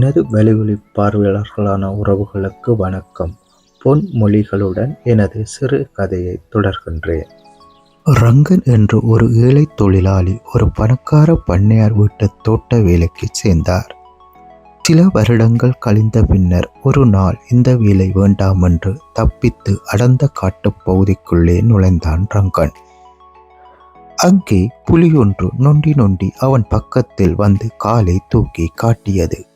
எனது வலிவொலி பார்வையாளர்களான உறவுகளுக்கு வணக்கம். பொன்மொழிகளுடன் எனது சிறு கதையை தொடர்கின்றேன். ரங்கன் என்று ஒரு ஏழை தொழிலாளி ஒரு பணக்கார பண்ணையார் வீட்டு தோட்ட வேலைக்கு சேர்ந்தார். சில வருடங்கள் கழிந்த பின்னர் ஒரு நாள் இந்த வேலை வேண்டாம் என்று தப்பித்து அடர்ந்த காட்டுப் பகுதிக்குள்ளே நுழைந்தான் ரங்கன். அங்கே புலியொன்று நொண்டி நொண்டி அவன் பக்கத்தில் வந்து காலை தூக்கி காட்டியது.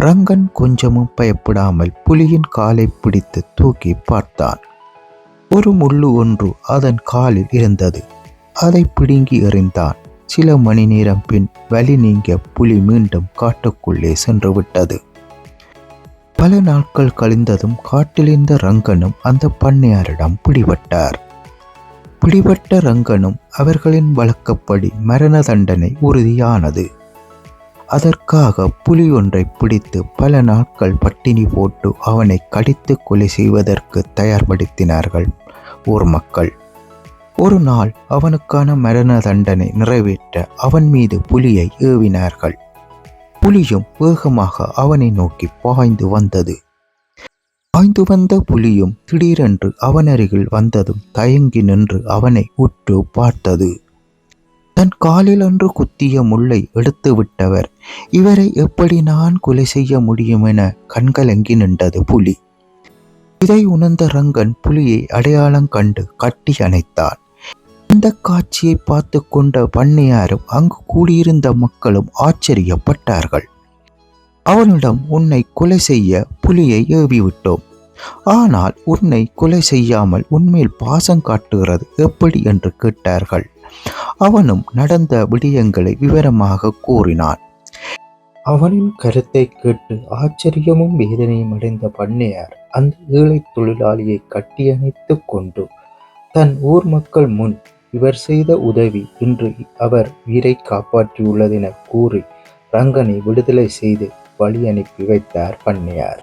ரங்கன் கொஞ்சமும் பயப்படாமல் புலியின் காலை பிடித்து தூக்கி பார்த்தான். ஒரு முள்ளு ஒன்று அதன் காலில் இருந்தது. அதை பிடுங்கி எறிந்தான். சில மணி நேரம் பின் வலி நீங்க புலி மீண்டும் காட்டுக்குள்ளே சென்று விட்டது. பல நாட்கள் கழிந்ததும் காட்டிலிருந்த ரங்கனும் அந்த பண்ணையாரிடம் பிடிபட்டார். பிடிபட்ட ரங்கனும் அவர்களின் வழக்கப்படி மரண தண்டனை உறுதியானது. அதற்காக புலி ஒன்றை பிடித்து பல நாட்கள் பட்டினி போட்டு அவனை கடித்து கொலை செய்வதற்கு தயார்படுத்தினார்கள் ஊர் மக்கள். ஒரு நாள் அவனுக்கான மரண தண்டனை நிறைவேற்ற அவன் மீது புலியை ஏவினார்கள். புலியும் வேகமாக அவனை நோக்கி பாய்ந்து வந்தது. பாய்ந்து வந்த புலியும் திடீரென்று அவனருகில் வந்ததும் தயங்கி நின்று அவனை உற்று பார்த்தது. தன் காலில் அன்று குத்திய முள்ளை எடுத்து விட்டவர். இவரை எப்படி நான் கொலை செய்ய முடியும் என கண்கலங்கி நின்றது புலி. இதை உணர்ந்த ரங்கன் புலியை அடையாளம் கண்டு கட்டி அணைத்தான். இந்த காட்சியை பார்த்து கொண்ட பண்ணையாரும் அங்கு கூடியிருந்த மக்களும் ஆச்சரியப்பட்டார்கள். அவனிடம் உன்னை கொலை செய்ய புலியை ஏவிவிட்டோம். ஆனால் உன்னை கொலை செய்யாமல் உண்மையில் பாசம் காட்டுகிறது எப்படி என்று கேட்டார்கள். அவனும் நடந்த விடயங்களை விவரமாக கூறினான். அவனின் கருத்தை கேட்டு ஆச்சரியமும் வேதனையும் அடைந்த பண்ணையார் அந்த ஏழை தொழிலாளியை கட்டியணைத்து கொண்டு தன் ஊர் மக்கள் முன் இவர் செய்த உதவி இன்று அவர் உயிரை காப்பாற்றியுள்ளதென கூறி ரங்கனை விடுதலை செய்து வழி அனுப்பி வைத்தார் பண்ணையார்.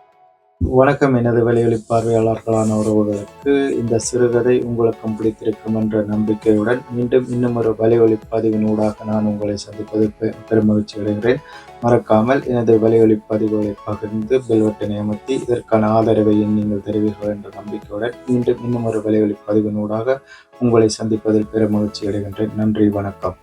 வணக்கம். எனது வெளியொலி பார்வையாளர்களான உறவுகளுக்கு இந்த சிறுகதை உங்களுக்கும் பிடித்திருக்கும் என்ற நம்பிக்கையுடன் மீண்டும் இன்னும் ஒரு வலையொலி பதிவினூடாக நான் உங்களை சந்திப்பது பெ- பெருமகிழ்ச்சி அடைகிறேன். மறக்காமல் எனது வலையொலி பதிவுகளை பகிர்ந்து பெல்வெட்டை அமர்த்தி இதற்கான ஆதரவை நீங்கள் தருவீர்கள் என்ற நம்பிக்கையுடன் மீண்டும் இன்னும் ஒரு வலையொலி பதிவினூடாக உங்களை சந்திப்பதில் பெருமகிழ்ச்சி அடைகின்றேன். நன்றி. வணக்கம்.